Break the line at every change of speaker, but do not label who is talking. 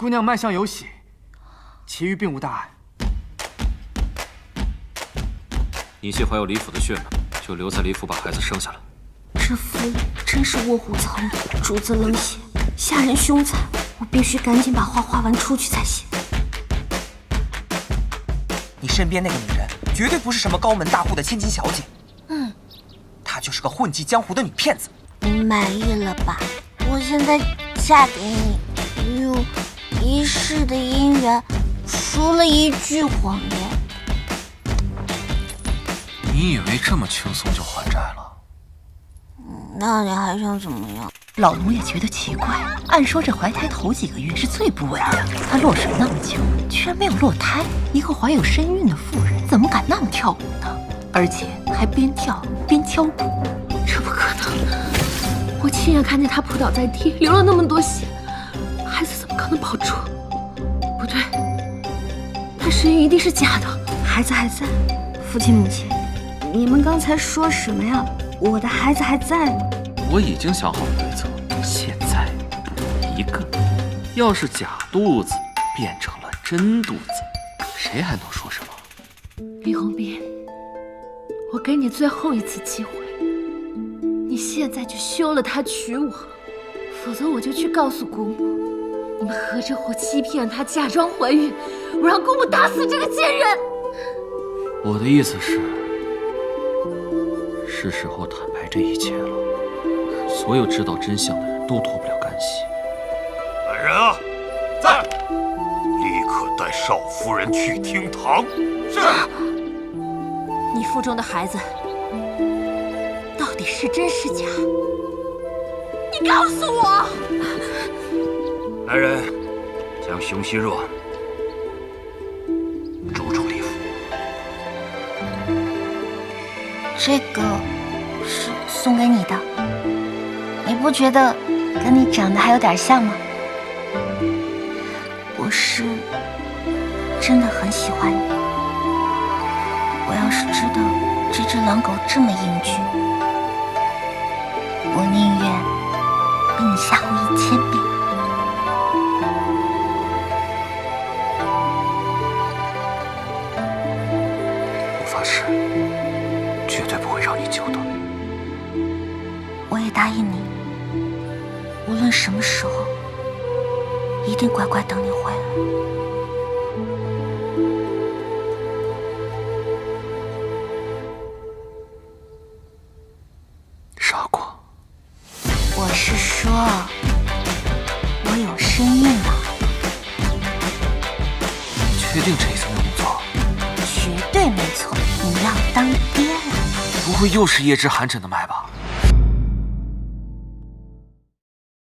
姑娘脉象有喜，其余并无大碍。
你既怀有李府的血脉，就留在李府把孩子生下来。
这符真是卧虎藏龙，主子冷血，下人凶残，我必须赶紧把画画完出去才行。
你身边那个女人绝对不是什么高门大户的千金小姐，
嗯，
她就是个混迹江湖的女骗子。
你满意了吧？我现在嫁给你，世的姻缘除了一句谎言。
你以为这么轻松就还债了？
那你还想怎么样？
老奴也觉得奇怪，按说这怀胎头几个月是最不稳的，她落水那么久，居然没有落胎。一个怀有身孕的妇人，怎么敢那么跳舞呢？而且还边跳边敲鼓，
这不可能！我亲眼看见她扑倒在地，流了那么多血，孩子怎么可能保住？不对，他声音一定是假的。孩子还在，父亲母亲，你们刚才说什么呀？我的孩子还在吗？
我已经想好了对策，现在补一个。要是假肚子变成了真肚子，谁还能说什么？
李红斌，我给你最后一次机会，你现在就休了他娶我，否则我就去告诉姑母，你们合着伙欺骗她，假装怀孕，我让姑母打死这个贱人。
我的意思是，是时候坦白这一切了。所有知道真相的人都脱不了干系。
来人啊，在！立刻带少夫人去厅堂。
是。你腹中的孩子到底是真是假？你告诉我！
来人，将熊希若逐出李府。
这个是送给你的。你不觉得跟你长得还有点像吗？我是真的很喜欢你。我要是知道这只狼狗这么英俊，我宁愿被你吓唬一千遍。
绝对不会让你久等。
我也答应你。无论什么时候，一定乖乖等你回来。
傻瓜，
我是说，我有身孕了。
确定这一次没有错？
绝对没错，你要当。
不会又是叶之寒诊的脉吧？